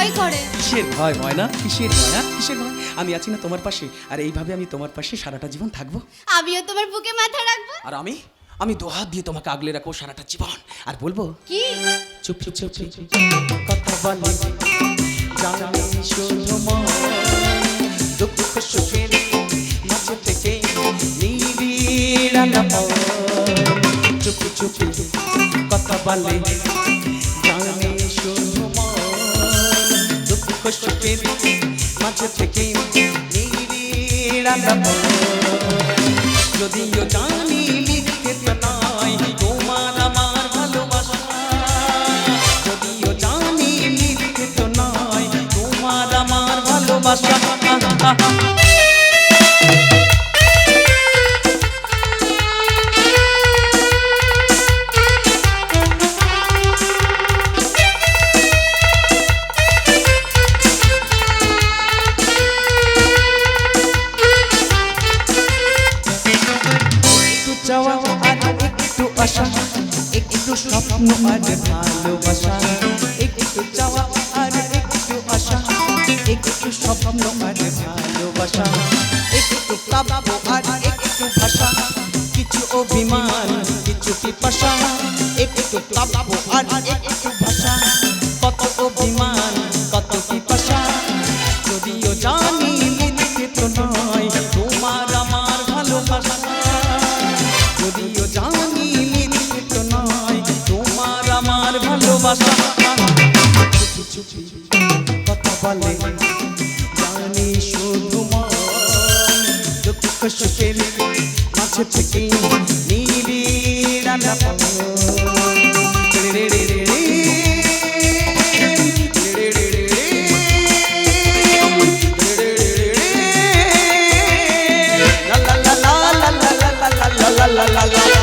ভয় করে। কিসের ভয়? ময়না? কিসের ভয় হ্যাঁ? কিসের ভয়? আমি আছি না তোমার পাশে। আর এইভাবে আমি তোমার পাশে সারাটা জীবন থাকব। আমিও তোমার বুকে মাথা রাখব। আর আমি? আমি দোহাত দিয়ে তোমাকে আগলে রাখব সারাটা জীবন। আর বলব? কি? চুপ চুপ চুপ চুপ কথা বলে জানে শুধু মন। দুঃখ সুখের মাঝে থেকে নিবিড়ানা মন চুপ চুপ চুপ, কথা বলে জানে শুধু সুখের মাঝে থেকে যদিও জানি মিথ্যে তো নয় তোমার আমার ভালোবাসা। যদিও জানি মিথ্যে তো নয় তোমার আমার ভালোবাসা। চাওয়া আর একটু আশা, একটু স্বপ্ন আর ভালোবাসা, একটু চাওয়া আর একটু আশা, একটু স্বপ্ন আর ভালোবাসা, একটু প্রাপ্য আর একটু ভাষা, কিছু অভিমান, কিছু পিপাসা, একটু প্রাপ্য আর একটু ভাষা, কত অভিমান, কত পিপাসা, যদিও জানি ভাষা চুপি চুপি কথা বলে জানি শুধু দুঃখ সুখের মাঝে থেকে নিবিড় রে রে রে la la la